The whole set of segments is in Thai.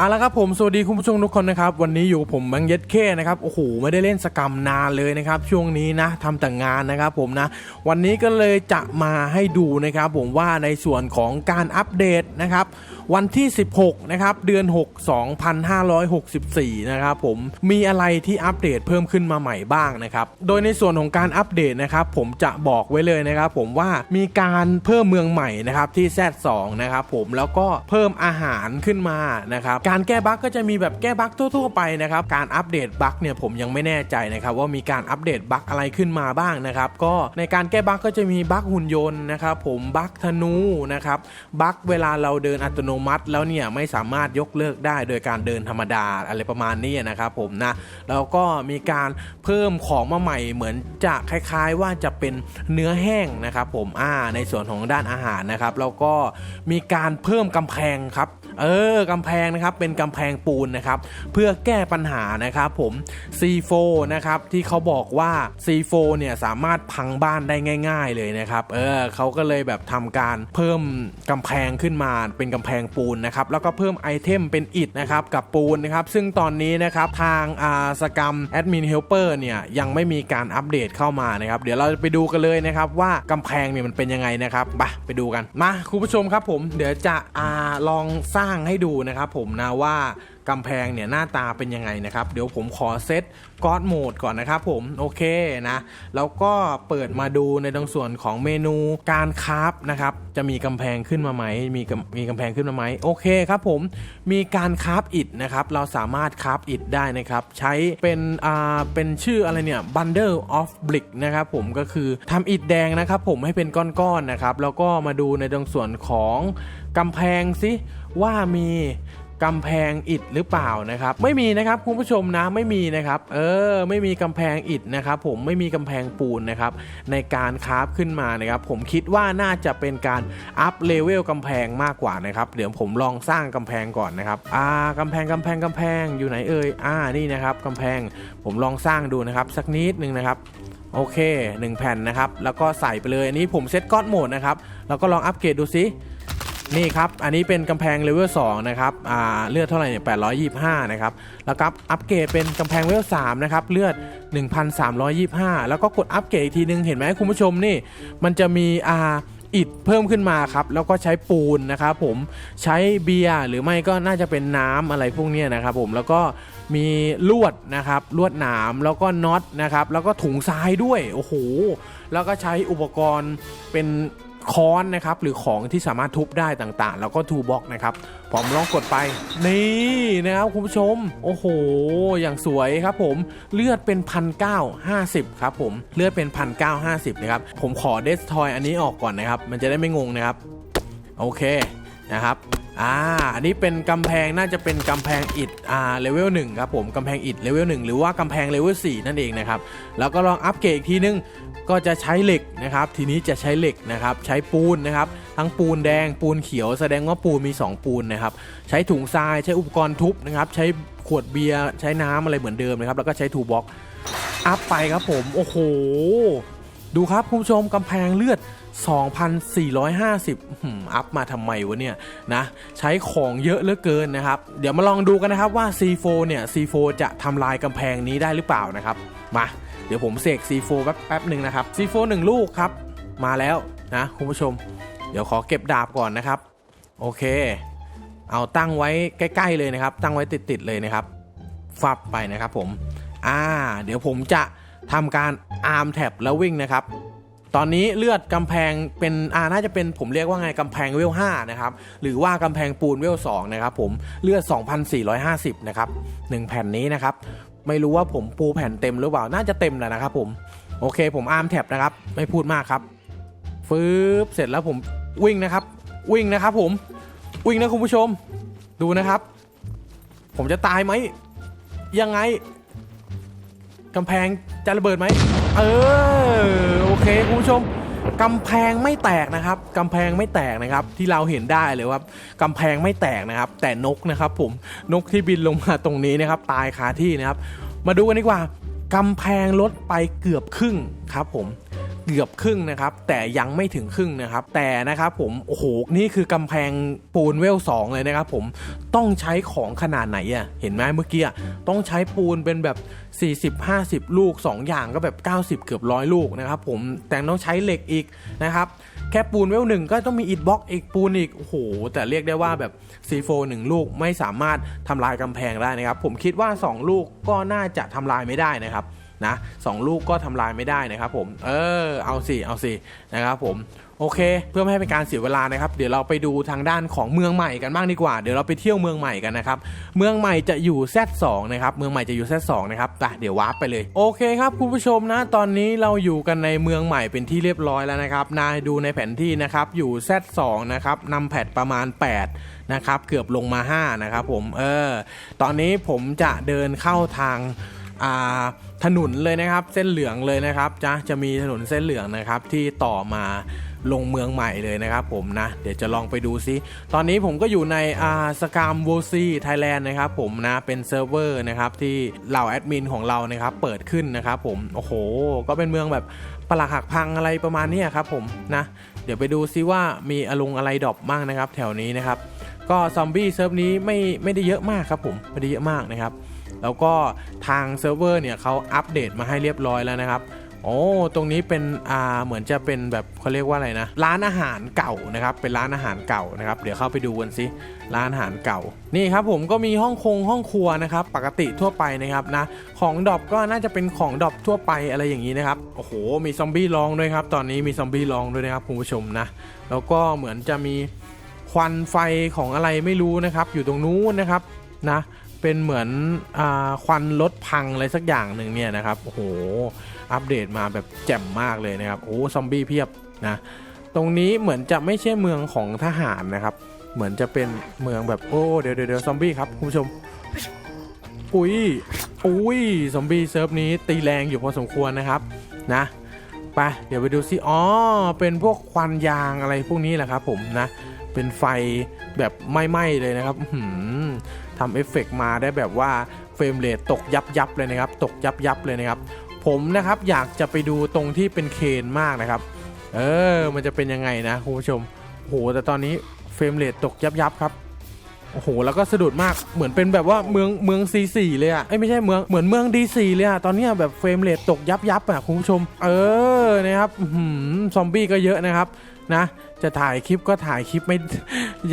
เอาละครับผมสวัสดีคุณผู้ชมทุกคนนะครับวันนี้อยู่กับผมแบงเย็ดเคนะครับโอ้โหไม่ได้เล่นสกรรมนานเลยนะครับช่วงนี้นะทำแต่งานนะครับผมนะวันนี้ก็เลยจะมาให้ดูนะครับผมว่าในส่วนของการอัปเดตนะครับวันที่ 16นะครับเดือน 6 2564นะครับผมมีอะไรที่อัปเดตเพิ่มขึ้นมาใหม่บ้างนะครับโดยในส่วนของการอัปเดตนะครับผมจะบอกไว้เลยนะครับผมว่ามีการเพิ่มเมืองใหม่นะครับที่ Z2 นะครับผมแล้วก็เพิ่มอาหารขึ้นมานะครับการแก้บั๊กก็จะมีแบบแก้บั๊กทั่วๆไปนะครับ การอัปเดตบั๊กเนี่ยผมยังไม่แน่ใจนะครับว่ามีการอัปเดตบั๊กอะไรขึ้นมาบ้างนะครับก็ในการแก้บั๊กก็จะมีบั๊กหุ่นยนต์นะครับผมบั๊กธนูนะครับบั๊กเวลาเราเดินอัตโนมัติ แล้วเนี่ยไม่สามารถยกเลิกได้โดยการเดินธรรมดาอะไรประมาณนี้นะครับผมนะแล้วก็มีการเพิ่มของมาใหม่เหมือนจะคล้ายๆว่าจะเป็นเนื้อแห้งนะครับผมอ่าในส่วนของด้านอาหารนะครับแล้วก็มีการเพิ่มกำแพงครับ เออกำแพงนะครับเป็นกำแพงปูนนะครับเพื่อแก้ปัญหานะครับผม C4 นะครับที่เขาบอกว่า C4 เนี่ยสามารถพังบ้านได้ง่าย ๆเลยนะครับเออเขาก็เลยแบบทำการเพิ่มกำแพงขึ้นมาเป็นกำแพงปูนนะครับแล้วก็เพิ่มไอเทมเป็นอิฐนะครับกับปูนนะครับซึ่งตอนนี้นะครับทางอาสกรรมแอดมินเฮลเปอร์เนี่ยยังไม่มีการอัปเดตเข้ามานะครับเดี๋ยวเราไปดูกันเลยนะครับว่ากำแพงเนี่ยมันเป็นยังไงนะครับไปไปดูกันมาคุณผู้ชมครับผมเดี๋ยวจะอาลองสร้างให้ดูนะครับผมนะว่ากำแพงเนี่ยหน้าตาเป็นยังไงนะครับ เดี๋ยวผมขอเซตก็อดโหมดก่อนนะครับผมโอเคนะแล้วก็เปิดมาดูในตรงส่วนของเมนูการคราฟนะครับจะมีกำแพงขึ้นมาไหมมีมีกำแพงขึ้นมาไหมโอเคครับผมมีการคราฟอิฐนะครับเราสามารถคราฟอิฐได้นะครับใช้เป็นอ่าเป็นชื่ออะไรเนี่ย bundle of brick นะครับผมก็คือทำอิฐแดงนะครับผมให้เป็นก้อนๆนะครับแล้วก็มาดูในตรงส่วนของกำแพงสิ ว่ามีกำแพงอิฐหรือเปล่านะครับ ไม่มีนะครับคุณผู้ชมนะไม่มีนะครับ เออ ไม่มีกำแพงอิฐนะครับ ผมไม่มีกำแพงปูนนะครับ ในการคราฟขึ้นมานะครับ ผมคิดว่าน่าจะเป็นการอัพเลเวลกำแพงมากกว่านะครับ เดี๋ยวผมลองสร้างกำแพงก่อนนะครับ อ่ากำแพงกำแพงกำแพงอยู่ไหนเอ่ยอ่านี่นะครับกำแพงผมลองสร้างดูนะครับ สักนิดนึงนะครับโอเค 1 แผ่นนะครับ แล้วก็ใส่ไปเลยอันนี้ผมเซตก้อนโหมดนะครับ แล้วก็ลองอัปเกรดดูซิ นี่ครับ อันนี้เป็นกำแพงเลเวล2นะครับอ่าเลือดเท่าไหร่เนี่ย825 นะครับ แล้วก็อัปเกรดเป็นกำแพงเลเวล3นะครับ เลือด 1,325 แล้วก็กดอัปเกรดอีกทีนึง เห็นไหมคุณผู้ชมนี่ มันจะมีอ่าอิฐเพิ่มขึ้นมาครับ แล้วก็ใช้ปูนนะครับผม ใช้เบียร์หรือไม่ก็น่าจะเป็นน้ำอะไรพวกนี้นะครับผม แล้วก็มีลวดนะครับ ลวดหนาม แล้วก็น็อตนะครับ แล้วก็ถุงทรายด้วย โอ้โห แล้วก็ใช้อุปกรณ์เป็น ค้อนนะครับหรือของที่สามารถทุบได้ต่างๆ แล้วก็ทูบ็อกนะครับผมลองกดไป นี่นะครับคุณผู้ชม โอ้โห อย่างสวยครับผมเลือดเป็นพันเก้าห้าสิบครับผมเลือดเป็นพันเก้าห้าสิบนะครับผมขอเดสทอยอันนี้ออกก่อนนะครับ มันจะได้ไม่งงนะครับ โอเค นะครับอ่าอันนี้เป็นกำแพงน่าจะเป็นกำแพงอิฐอ่าเลเวลหนึ่งครับผมกำแพงอิฐเลเวลหนึ่งหรือว่ากำแพงเลเวลสี่นั่นเองนะครับแล้วก็ลองอัปเกรดอีกทีนึงก็จะใช้เหล็กนะครับ ทีนี้จะใช้เหล็กนะครับ ใช้ปูนนะครับ ทั้งปูนแดงปูนเขียวแสดงว่าปูนมี 2 ปูนนะครับ ใช้ถุงทรายใช้อุปกรณ์ทุบนะครับ ใช้ขวดเบียร์ใช้น้ำอะไรเหมือนเดิมนะครับ แล้วก็ใช้ทูบ็อกอัพไปครับผม โอ้โห ดูครับคุณผู้ชมกำแพงเลือด 2,450 อัพมาทำไมวะเนี่ยนะใช้ของเยอะเหลือเกินนะครับ เดี๋ยวมาลองดูกันนะครับว่า C4 เนี่ย C4 จะทำลายกำแพงนี้ได้หรือเปล่านะครับ มาเดี๋ยวผมเสก C4 แป๊บแป๊บหนึ่งนะครับ C4 1ลูกครับ มาแล้วนะคุณผู้ชม เดี๋ยวขอเก็บดาบก่อนนะครับ โอเค เอาตั้งไว้ใกล้ ๆ เลยนะครับ ตั้งไว้ติด ๆ เลยนะครับ ฟับไปนะครับผม อ่า เดี๋ยวผมจะ ทำการอาร์มแท็บแล้ววิ่งนะครับตอนนี้เลือดกำแพงเป็นอ่าน่าจะเป็นผมเรียกว่าไงกำแพงเวล5นะครับหรือว่ากำแพงปูนเวล2นะครับผมเลือด 2,450 นะครับ 1 แผ่นนี้นะครับ ไม่รู้ว่าผมปูแผ่นเต็มหรือเปล่าน่าจะเต็มแล้วนะครับผมโอเคผมอาร์มแท็บนะครับ ไม่พูดมากครับฟืบเสร็จแล้วผมวิ่งนะครับ วิ่งนะครับผมวิ่งนะคุณผู้ชม ดูนะครับ ผมจะตายไหมยังไง กำแพงจะระเบิดไหม เออ โอเคคุณผู้ชมกำแพงไม่แตกนะครับกำแพงไม่แตกนะครับ ที่เราเห็นได้เลยว่ากำแพงไม่แตกนะครับ แต่นกนะครับผมนกที่บินลงมาตรงนี้นะครับ ตายคาที่นะครับ มาดูกันดีกว่ากำแพงลดไปเกือบครึ่งครับผม เกือบครึ่งนะครับ แต่ยังไม่ถึงครึ่งนะครับ แต่นะครับผมโอ้โหนี่คือกำแพงปูนเวลสองเลยนะครับผมต้องใช้ของขนาดไหนอะเห็นไหมเมื่อกี้ต้องใช้ปูนเป็นแบบ 40-50 ลูก 2 อย่างก็แบบ 90 เกือบร้อยลูกนะครับผมแต่ต้องใช้เหล็กอีกนะครับแค่ปูนเวลหนึ่งก็ต้องมีอิฐบล็อกอีกปูนอีกโอ้โหแต่เรียกได้ว่าแบบ C4 หนึ่งลูกไม่สามารถทำลายกำแพงได้นะครับ ผมคิดว่า 2 ลูกก็น่าจะทำลายไม่ได้นะครับ นะสองลูกก็ทำลายไม่ได้นะครับผมเออเอาสิเอาสินะครับผมโอเค เพื่อไม่ให้เป็นการเสียเวลานะครับ เดี๋ยวเราไปดูทางด้านของเมืองใหม่กันบ้างดีกว่า เดี๋ยวเราไปเที่ยวเมืองใหม่กันนะครับ เมืองใหม่จะอยู่ Z2 นะครับ เมืองใหม่จะอยู่ Z2 นะครับไปเดี๋ยววาร์ปไปเลย โอเคครับคุณผู้ชมนะ ตอนนี้เราอยู่กันในเมืองใหม่เป็นที่เรียบร้อยแล้วนะครับ นายดูในแผนที่นะครับ อยู่ Z2 นะครับนำแพดประมาณ 8 นะครับ เกือบลงมา 5 นะครับผม เออ ตอนนี้ผมจะเดินเข้าทาง อ่า ถนนเลยนะครับ เส้นเหลืองเลยนะครับจะจะมีถนนเส้นเหลืองนะครับที่ต่อมาลงเมืองใหม่เลยนะครับผมนะ เดี๋ยวจะลองไปดูซิตอนนี้ผมก็อยู่ในอาสกามโวซีไทยแลนด์นะครับผมนะเป็นเซิร์ฟเวอร์นะครับที่เหล่าแอดมินของเรานะครับเปิดขึ้นนะครับผมโอ้โห ก็เป็นเมืองแบบปลักหักพังอะไรประมาณนี้ครับผมนะ เดี๋ยวไปดูซิว่ามีอารมณ์อะไรดรอปมั่งนะครับ แถวนี้นะครับ ก็ซอมบี้เซิร์ฟนี้ไม่ไม่ได้เยอะมากครับผมไม่ได้เยอะมากนะครับ แล้วก็ทางเซิร์ฟเวอร์เนี่ยเขาอัปเดตมาให้เรียบร้อยแล้วนะครับโอ้ตรงนี้เป็นอ่าเหมือนจะเป็นแบบเขาเรียกว่าอะไรนะ ร้านอาหารเก่านะครับ เป็นร้านอาหารเก่านะครับ เดี๋ยวเข้าไปดูกันสิ ร้านอาหารเก่า นี่ครับผมก็มีห้องคงห้องครัวนะครับ ปกติทั่วไปนะครับนะ ของดอปก็น่าจะเป็นของดอปทั่วไปอะไรอย่างนี้นะครับ โอ้โห มีซอมบี้ลองด้วยครับ ตอนนี้มีซอมบี้ลองด้วยนะครับคุณผู้ชมนะ แล้วก็เหมือนจะมีควันไฟของอะไรไม่รู้นะครับ อยู่ตรงนู้นนะครับนะ เป็นเหมือนอควันรถพังอะไรสักอย่างหนึ่งเนี่ยนะครับ โอ้โห อัปเดตมาแบบแจ่มมากเลยนะครับ โอ้ซอมบี้เพียบนะ ตรงนี้เหมือนจะไม่ใช่เมืองของทหารนะครับ เหมือนจะเป็นเมืองแบบโอ้เดี๋ยวเดี๋ยวเดี๋ยวซอมบี้ครับคุณผู้ชม อุ้ย อุ้ย ซอมบี้เซิร์ฟนี้ตีแรงอยู่พอสมควรนะครับนะไปเดี๋ยวไปดูซิ อ๋อ เป็นพวกควันยางอะไรพวกนี้แหละครับผมนะ เป็นไฟแบบไหม้ๆเลยนะครับหือทำเอฟเฟกต์มาได้แบบว่าเฟรมเรทตกยับยับเลยนะครับ ตกยับยับเลยนะครับ ผมนะครับอยากจะไปดูตรงที่เป็นเคนมากนะครับ เออ มันจะเป็นยังไงนะคุณผู้ชมโหแต่ตอนนี้เฟรมเรทตกยับยับครับโอ้โห แล้วก็สะดุดมาก เหมือนเป็นแบบว่าเมืองเมือง C4 เลยอะเอ้ยไม่ใช่เมือง เหมือนเมือง D4 เลยอะตอนนี้แบบเฟรมเรทตกยับยับอะคุณผู้ชม เออ นะครับอื้อหือซอมบี้ก็เยอะนะครับ นะ จะถ่ายคลิปก็ถ่ายคลิปไม่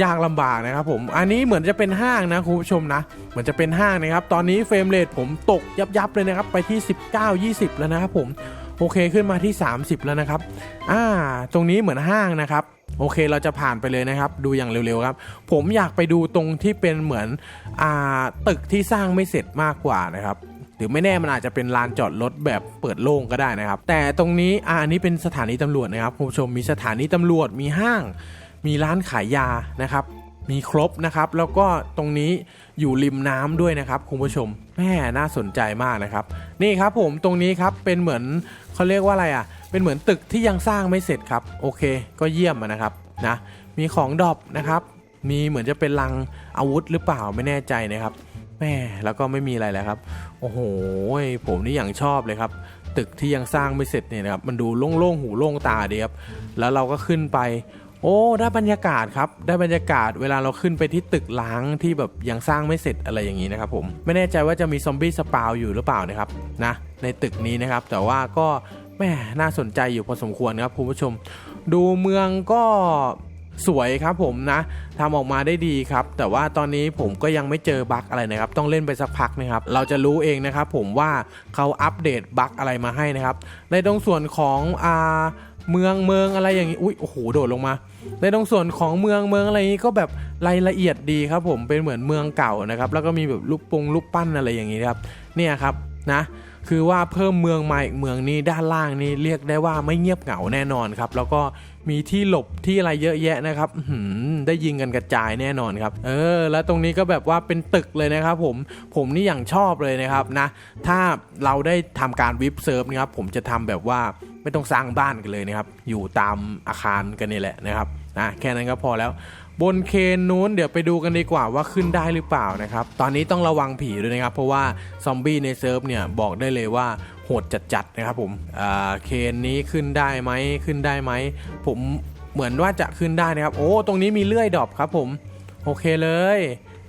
ยากลำบากนะครับผม อันนี้เหมือนจะเป็นห้างนะคุณผู้ชมนะ เหมือนจะเป็นห้างนะครับ ตอนนี้เฟรมเรทผมตกยับยับๆเลยนะครับ ไปที่ 19 20 แล้วนะครับผมโอเคขึ้นมาที่ 30 แล้วนะครับ อ่า ตรงนี้เหมือนห้างนะครับ โอเคเราจะผ่านไปเลยนะครับ ดูอย่างเร็วๆครับ ผมอยากไปดูตรงที่เป็นเหมือน อ่า ตึกที่สร้างไม่เสร็จมากกว่านะครับ หรือไม่แน่มันอาจจะเป็นลานจอดรถแบบเปิดโล่งก็ได้นะครับ แต่ตรงนี้อ่าอันนี้เป็นสถานีตำรวจนะครับคุณผู้ชมมีสถานีตำรวจมีห้าง มีร้านขายยานะครับ มีครบนะครับ แล้วก็ตรงนี้อยู่ริมน้ำด้วยนะครับคุณผู้ชมแม่น่าสนใจมากนะครับ นี่ครับผมตรงนี้ครับเป็นเหมือนเขาเรียกว่าอะไรอะ เป็นเหมือนตึกที่ยังสร้างไม่เสร็จครับ โอเค ก็เยี่ยมนะครับนะมีของดรอปนะครับ มีเหมือนจะเป็นลังอาวุธหรือเปล่าไม่แน่ใจนะครับ แม่แล้วก็ไม่มีอะไรแล้วครับ โอ้โห ผมนี่อย่างชอบเลยครับ ตึกที่ยังสร้างไม่เสร็จเนี่ยนะครับ มันดูโล่งๆ หูโล่งตาดีครับ แล้วเราก็ขึ้นไป โอ้ ได้บรรยากาศครับ ได้บรรยากาศ เวลาเราขึ้นไปที่ตึกล้างที่แบบยังสร้างไม่เสร็จอะไรอย่างนี้นะครับผม ไม่แน่ใจว่าจะมีซอมบี้สปาวอยู่หรือเปล่านะครับนะ ในตึกนี้นะครับ แต่ว่าก็แม่น่าสนใจอยู่พอสมควรครับคุณผู้ชม ดูเมืองก็ สวยครับผมนะทำออกมาได้ดีครับ แต่ว่าตอนนี้ผมก็ยังไม่เจอบั๊กอะไรนะครับ ต้องเล่นไปสักพักนะครับ เราจะรู้เองนะครับผมว่าเขาอัปเดตบั๊กอะไรมาให้นะครับ ในตรงส่วนของอ่าเมืองเมืองอะไรอย่างนี้อุ้ยโอ้โหโดดลงมา ในตรงส่วนของเมืองเมืองอะไรนี้ก็แบบรายละเอียดดีครับ ผมเป็นเหมือนเมืองเก่านะครับ แล้วก็มีแบบรูปปงรูปปั้นอะไรอย่างนี้ครับเนี่ยครับนะคือว่าเพิ่มเมืองใหม่เมืองนี้ด้านล่างนี่เรียกได้ว่าไม่เงียบเหงาแน่นอนครับ แล้วก็ มีที่หลบที่อะไรเยอะแยะนะครับได้ยิงกันกระจายแน่นอนครับ เออ แล้วตรงนี้ก็แบบว่าเป็นตึกเลยนะครับ ผมผมนี่อย่างชอบเลยนะครับนะ ถ้าเราได้ทำการวิปเซิร์ฟนะครับ ผมจะทำแบบว่าไม่ต้องสร้างบ้านกันเลยนะครับ อยู่ตามอาคารกันนี่แหละนะครับนะแค่นั้นก็พอแล้ว บนเคนนู้นเดี๋ยวไปดูกันดีกว่าว่าขึ้นได้หรือเปล่านะครับ ตอนนี้ต้องระวังผีด้วยนะครับ เพราะว่าซอมบี้ในเซิร์ฟเนี่ยบอกได้เลยว่าโหดจัดๆนะครับผมอ่าเคนนี้ขึ้นได้ไหมขึ้นได้ไหม ผมเหมือนว่าจะขึ้นได้นะครับ โอ้ตรงนี้มีเลื่อยดอปครับผมโอเคเลย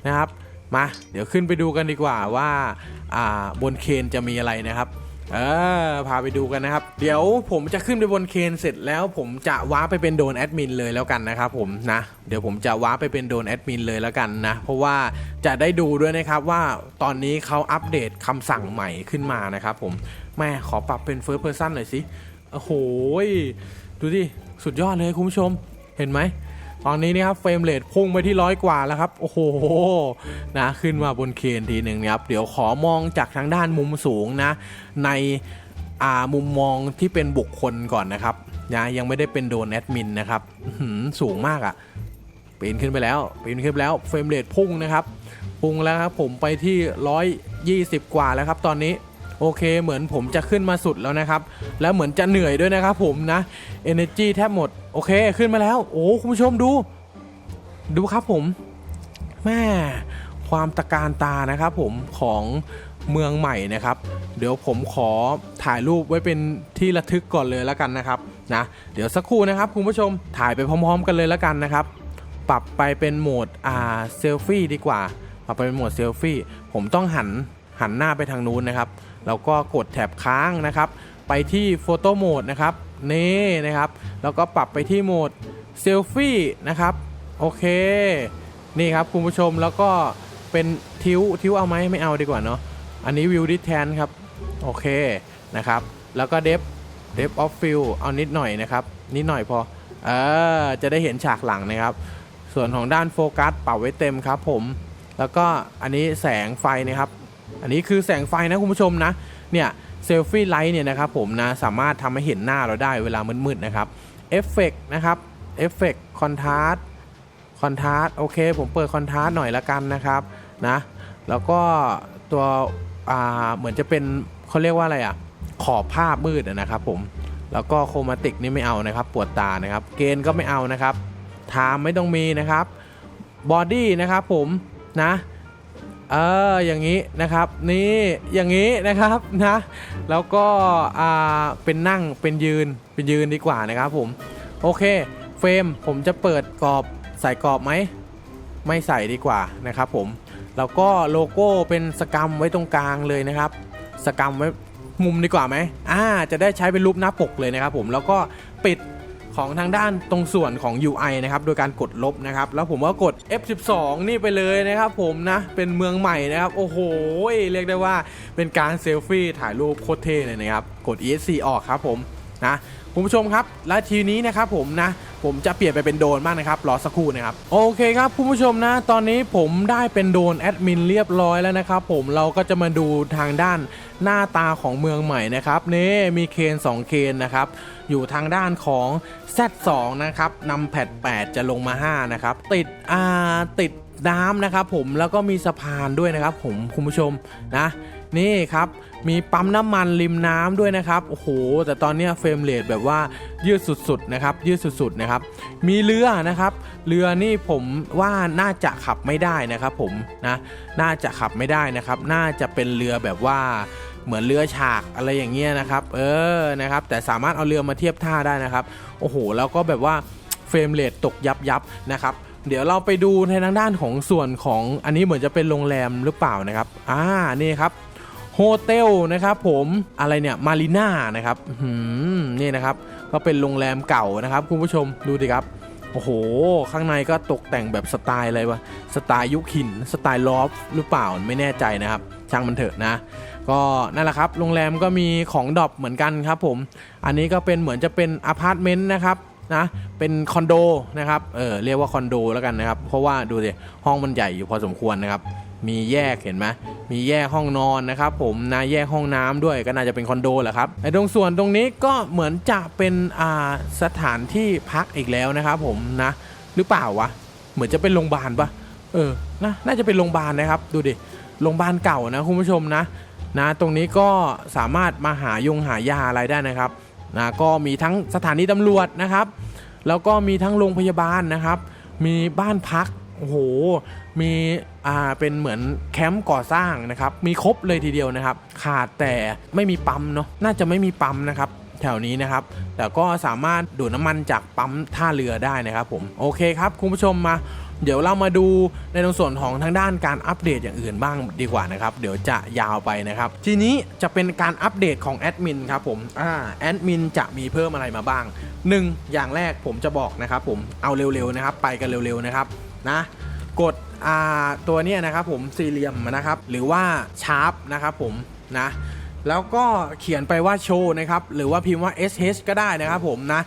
นะครับมาเดี๋ยวขึ้นไปดูกันดีกว่าว่าอ่าบนเคนจะมีอะไรนะครับ เออพาไปดูกันนะครับ เดี๋ยวผมจะขึ้นไปบนเคนเสร็จแล้ว ผมจะว้าไปเป็นโดนแอดมินเลยแล้วกันนะครับผมนะเดี๋ยวผมจะว้าไปเป็นโดนแอดมินเลยแล้วกันนะ เพราะว่าจะได้ดูด้วยนะครับว่าตอนนี้เขาอัปเดตคำสั่งใหม่ขึ้นมานะครับผมแม่ขอปรับเป็น first person หน่อยสิโอ้โหดูดิสุดยอดเลยคุณผู้ชม เห็นไหม ตอนนี้นี่ครับเฟรมเรทพุ่งไปที่ร้อยกว่าแล้วครับ โอ้โหนะขึ้นมาบนเคนทีหนึ่งนะครับ เดี๋ยวขอมองจากทางด้านมุมสูงนะ ในอ่ามุมมองที่เป็นบุคคลก่อนนะครับนะยังไม่ได้เป็นโดนแอดมินนะครับสูงมากอะ่ะปีนขึ้นไปแล้วปีนขึ้นไปแล้วเฟรมเรทพุ่งนะครับ พุ่งแล้วครับผมไปที่ 120 กว่าแล้วครับตอนนี้ โอเค เหมือนผมจะขึ้นมาสุดแล้วนะครับ แล้วเหมือนจะเหนื่อยด้วยนะครับผมนะ Energy แทบหมด โอเคขึ้นมาแล้ว โอ้คุณผู้ชมดู ดูครับผมแม่ความตะการตานะครับผมของเมืองใหม่นะครับ เดี๋ยวผมขอถ่ายรูปไว้เป็นที่ระทึกก่อนเลยแล้วกันนะครับนะเดี๋ยวสักครู่นะครับคุณผู้ชมถ่ายไปพร้อม ๆ กันเลยแล้วกันนะครับ ปรับไปเป็นโหมดอ่าเซลฟี่ดีกว่า ปรับไปเป็นโหมดเซลฟี่ผมต้องหันหันหน้าไปทางนู้นนะครับ แล้วก็กดแถบค้างนะครับ ไปที่โฟโต้โหมดนะครับนี่นะครับ แล้วก็ปรับไปที่โหมดเซลฟี่นะครับโอเค นี่ครับคุณผู้ชมแล้วก็เป็นทิวทิวเอาไหมไม่เอาดีกว่าเนาะอันนี้วิวดิแทนครับโอเคนะครับ แล้วก็เดฟเดฟออฟฟิลเอานิดหน่อยนะครับ นิดหน่อยพอเออจะได้เห็นฉากหลังนะครับ ส่วนของด้านโฟกัสปรับไว้เต็มครับผม แล้วก็อันนี้แสงไฟนะครับ อันนี้คือแสงไฟนะคุณผู้ชมนะเนี่ยเซลฟี่ไลท์เนี่ยนะครับผมนะสามารถทำให้เห็นหน้าเราได้เวลามืดๆนะครับเอฟเฟกนะครับเอฟเฟกคอนทราสคอนทราสโอเค ผมเปิดคอนทราสหน่อยละกันนะครับนะแล้วก็ตัวอ่าเหมือนจะเป็นเขาเรียกว่าอะไรอะขอบภาพมืดนะครับผมแล้วก็โครมาติกนี่ไม่เอานะครับ ปวดตานะครับ เกณฑ์ก็ไม่เอานะครับไทม์ไม่ต้องมีนะครับบอดี้นะครับผมนะ เอออย่างนี้นะครับนี่อย่างนี้นะครับนะแล้วก็อ่าเป็นนั่งเป็นยืนเป็นยืนดีกว่านะครับผมโอเคเฟรมผมจะเปิดกรอบใส่กรอบไหมไม่ใส่ดีกว่านะครับผมแล้วก็โลโก้เป็นสกรรมไว้ตรงกลางเลยนะครับ สกรรมไว้มุมดีกว่าไหมอ่าจะได้ใช้เป็นรูปหน้าปกเลยนะครับผมแล้วก็ปิด ของทางด้านตรงส่วนของ UI นะครับโดยการกดลบนะครับแล้วผมก็กด F12 นี่ไปเลยนะครับผมนะเป็นเมืองใหม่นะครับโอ้โหเรียกได้ว่าเป็นการเซลฟี่ถ่ายรูปโคตรเท่เลยนะครับกด ESC ออกครับผมนะ คุณผู้ชมครับ และทีนี้นะครับผมนะผมจะเปลี่ยนไปเป็นโดนบ้างนะครับรอสักครู่นะครับโอเคครับคุณผู้ชมนะ ตอนนี้ผมได้เป็นโดนแอดมินเรียบร้อยแล้วนะครับผมเราก็จะมาดูทางด้านหน้าตาของเมืองใหม่นะครับนี่มีเคน2เคนนะครับอยู่ทางด้านของ Z2 นะครับนำแพด8จะลงมา 5 นะครับ ติดอ่าติดน้ำนะครับผมแล้วก็มีสะพานด้วยนะครับผมคุณผู้ชมนะ นี่ครับมีปั๊มน้ำมันริมน้ำด้วยนะครับโอ้โหแต่ตอนนี้เฟรมเรทแบบว่ายืดสุดๆนะครับยืดสุดๆนะครับมีเรือนะครับ เรือนี่ผมว่าน่าจะขับไม่ได้นะครับผมนะน่าจะขับไม่ได้นะครับ น่าจะเป็นเรือแบบว่าเหมือนเรือฉากอะไรอย่างเงี้ยนะครับ เออนะครับ แต่สามารถเอาเรือมาเทียบท่าได้นะครับโอ้โหแล้วก็แบบว่าเฟรมเรทตกยับยับๆนะครับเดี๋ยวเราไปดูในทางด้านของส่วนของอันนี้เหมือนจะเป็นโรงแรมหรือเปล่านะครับ อ่า นี่ครับ โฮเทลนะครับผมอะไรเนี่ยมารีน่านะครับนี่นะครับ ก็เป็นโรงแรมเก่านะครับ คุณผู้ชมดูดิครับ โอ้โห ข้างในก็ตกแต่งแบบสไตล์อะไรวะสไตล์ยุคหินสไตล์ลอฟหรือเปล่าไม่แน่ใจนะครับ ช่างมันเถอะนะ ก็นั่นแหละครับโรงแรมก็มีของดรอปเหมือนกันครับผม อันนี้ก็เป็นเหมือนจะเป็นอพาร์ตเมนต์นะครับนะเป็นคอนโดนะครับเออเรียกว่าคอนโดแล้วกันนะครับ เพราะว่าดูสิห้องมันใหญ่อยู่พอสมควรนะครับ มีแยกเห็นไหมมีแยกห้องนอนนะครับผมนะแยกห้องน้ำด้วยก็น่าจะเป็นคอนโดแหละครับไอ้ตรงส่วนตรงนี้ก็เหมือนจะเป็นอ่าสถานที่พักอีกแล้วนะครับผมนะหรือเปล่าวะเหมือนจะเป็นโรงพยาบาลปะเออนะน่าจะเป็นโรงพยาบาลนะครับ ดูดิโรงพยาบาลเก่านะคุณผู้ชมนะนะตรงนี้ก็สามารถมาหายงหายาอะไรได้นะครับนะก็มีทั้งสถานีตำรวจนะครับ แล้วก็มีทั้งโรงพยาบาลนะครับ มีบ้านพัก โอ้โห มีอ่าเป็นเหมือนแคมป์ก่อสร้างนะครับ มีครบเลยทีเดียวนะครับ ขาดแต่ไม่มีปั๊มเนาะ น่าจะไม่มีปั๊มนะครับแถวนี้นะครับ แต่ก็สามารถดูดน้ำมันจากปั๊มท่าเรือได้นะครับผม โอเคครับคุณผู้ชมมา เดี๋ยวเรามาดูในตรงส่วนของทางด้านการอัปเดตอย่างอื่นบ้างดีกว่านะครับ เดี๋ยวจะยาวไปนะครับ ทีนี้จะเป็นการอัปเดตของแอดมินครับผมอ่าแอดมินจะมีเพิ่มอะไรมาบ้าง 1 อย่างแรกผมจะบอกนะครับผม เอาเร็วๆนะครับ ไปกันเร็วๆนะครับ นะกดตัวนี้นะครับผมสี่เหลี่ยมนะครับ หรือว่าชาร์ปนะครับผมนะแล้วก็เขียนไปว่าโชว์นะครับ หรือว่าพิมพ์ว่า sh ก็ได้นะครับผมนะ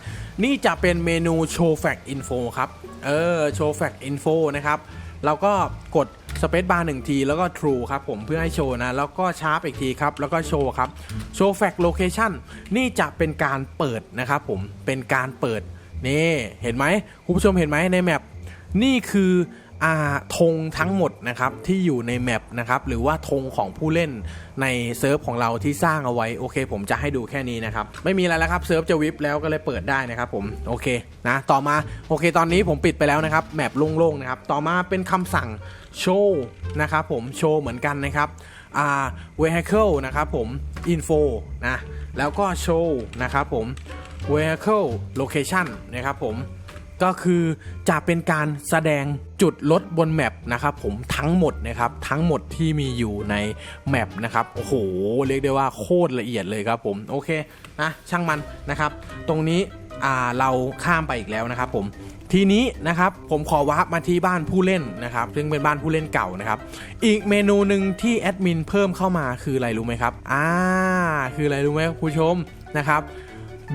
นี่จะเป็นเมนูโชว์แฟกอินโฟครับ เออโชว์แฟกอินโฟนะครับเราก็กด Space Bar 1ทีแล้วก็ True ครับผมเพื่อให้โชว์นะ แล้วก็ชาร์ปอีกทีครับ แล้วก็โชว์ครับโชว์แฟกโลเคชันนี่จะเป็นการเปิดนะครับผมเป็นการเปิดนี่เห็นไหมคุณผู้ชมเห็นไหมในแมป นี่คืออาธงทั้งหมดนะครับที่อยู่ในแมปนะครับหรือว่าธงของผู้เล่นในเซิร์ฟของเราที่สร้างเอาไว้โอเค ผมจะให้ดูแค่นี้นะครับไม่มีอะไรแล้วครับเซิร์ฟจะวิบแล้วก็เลยเปิดได้นะครับผมโอเคนะต่อมาโอเค ตอนนี้ผมปิดไปแล้วนะครับแมปโล่งๆนะครับต่อมาเป็นคำสั่งโชว์นะครับผมโชว์เหมือนกันนะครับอ่า vehicle นะครับผม info นะแล้วก็โชว์นะครับผม vehicle location นะครับผม ก็คือจะเป็นการแสดงจุดรถบนแมปนะครับผมทั้งหมดนะครับทั้งหมดที่มีอยู่ในแมปนะครับโอ้โหเรียกได้ว่าโคตรละเอียดเลยครับผมโอเคนะช่างมันนะครับ ตรงนี้เราข้ามไปอีกแล้วนะครับผมทีนี้นะครับผมขอวาร์ปมาที่บ้านผู้เล่นนะครับ ซึ่งเป็นบ้านผู้เล่นเก่านะครับ อีกเมนูหนึ่งที่แอดมินเพิ่มเข้ามาคืออะไรรู้ไหมครับอ่าคืออะไรรู้ไหมคุณผู้ชมนะครับ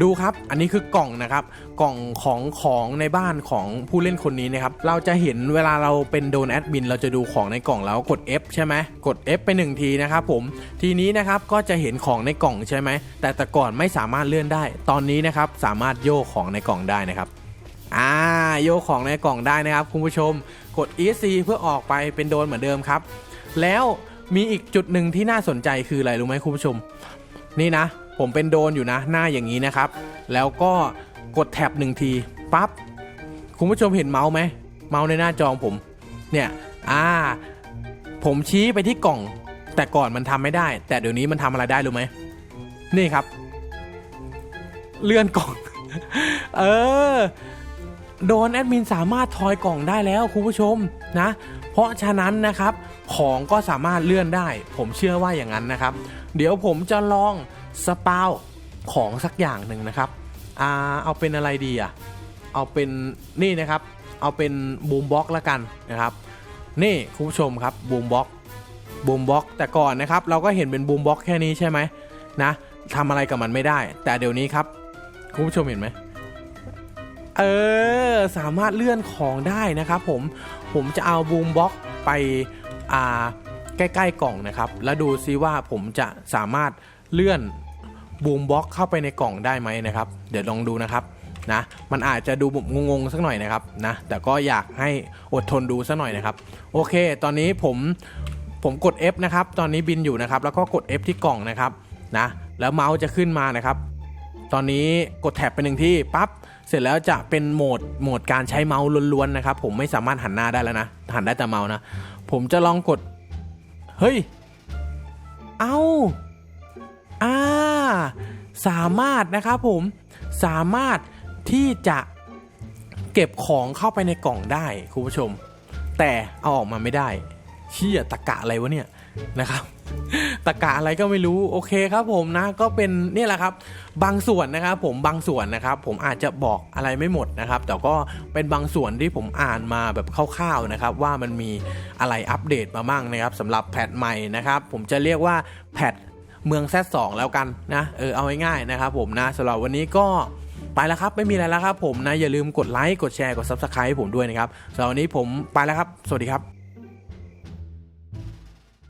ดูครับ อันนี้คือกล่องนะครับ กล่องของของในบ้านของผู้เล่นคนนี้นะครับ เราจะเห็นเวลาเราเป็นโดนแอดมินเราจะดูของในกล่องแล้วกด F ใช่ไหมกด F ไปหนึ่งทีนะครับผม ทีนี้นะครับก็จะเห็นของในกล่องใช่ไหม แต่แต่ก่อนไม่สามารถเลื่อนได้ ตอนนี้นะครับสามารถโยกของในกล่องได้นะครับ อ่าโยกของในกล่องได้นะครับคุณผู้ชม กด ESC เพื่อออกไปเป็นโดนเหมือนเดิมครับ แล้วมีอีกจุดหนึ่งที่น่าสนใจคืออะไรรู้ไหมคุณผู้ชม นี่นะ ผมเป็นโดนอยู่นะ หน้าอย่างนี้นะครับ แล้วก็กดแท็บหนึ่งทีปั๊บคุณผู้ชมเห็นเมาส์ไหมเมาส์ในหน้าจอผมเนี่ยอ่าผมชี้ไปที่กล่อง แต่ก่อนมันทำไม่ได้ แต่เดี๋ยวนี้มันทำอะไรได้รู้ไหมนี่ครับ เลื่อนกล่อง เออโดนแอดมินสามารถทอยกล่องได้แล้วคุณผู้ชมนะ เพราะฉะนั้นนะครับ ของก็สามารถเลื่อนได้ ผมเชื่อว่าอย่างนั้นนะครับ เดี๋ยวผมจะลอง สปาวของสักอย่างหนึ่งนะครับอ่าเอาเป็นอะไรดีอะเอาเป็นนี่นะครับ เอาเป็นบูมบ็อกละกันนะครับ นี่คุณผู้ชมครับบูมบ็อกบูมบ็อกแต่ก่อนนะครับ เราก็เห็นเป็นบูมบ็อกแค่นี้ใช่ไหมนะทำอะไรกับมันไม่ได้ แต่เดี๋ยวนี้ครับคุณผู้ชมเห็นไหมเออสามารถเลื่อนของได้นะครับผมผมจะเอาบูมบ็อกไปอ่าใกล้ ๆ กล่องนะครับ แล้วดูซิว่าผมจะสามารถเลื่อน บูมบ็อกเข้าไปในกล่องได้ไหมนะครับ เดี๋ยวลองดูนะครับนะมันอาจจะดูบบงงๆสักหน่อยนะครับนะแต่ก็อยากให้อดทนดูสักหน่อยนะครับ โอเค ตอนนี้ผมผมกด F นะครับ ตอนนี้บินอยู่นะครับ แล้วก็กด F ที่กล่องนะครับนะแล้วเมาส์จะขึ้นมานะครับ ตอนนี้กดแท็บไปหนึ่งที่ปั๊บเสร็จแล้วจะเป็นโหมดโหมดการใช้เมาส์ล้วนๆนะครับ ผมไม่สามารถหันหน้าได้แล้วนะหันได้แต่เมาส์นะ ผมจะลองกด เฮ้ย เอาอ่า สามารถนะครับผมสามารถที่จะเก็บของเข้าไปในกล่องได้คุณผู้ชม แต่เอาออกมาไม่ได้เชี่ยตะกะอะไรวะเนี่ยนะครับตะกะอะไรก็ไม่รู้โอเคครับผมนะก็เป็นเนี่แหละครับบางส่วนนะครับผมบางส่วนนะครับผมอาจจะบอกอะไรไม่หมดนะครับ แต่ก็เป็นบางส่วนที่ผมอ่านมาแบบคร่าวๆนะครับว่ามันมีอะไรอัปเดตมามั่งนะครับสำหรับแพทใหม่นะครับผมจะเรียกว่าแพท เมืองแซดสองแล้วกันนะเออเอาง่ายๆนะครับผมนะสำหรับวันนี้ก็ไปแล้วครับ ไม่มีอะไรแล้วครับผมนะ อย่าลืมกดไลค์กดแชร์กด Subscribe ให้ผมด้วยนะครับสำหรับวันนี้ผมไปแล้วครับ สวัสดีครับ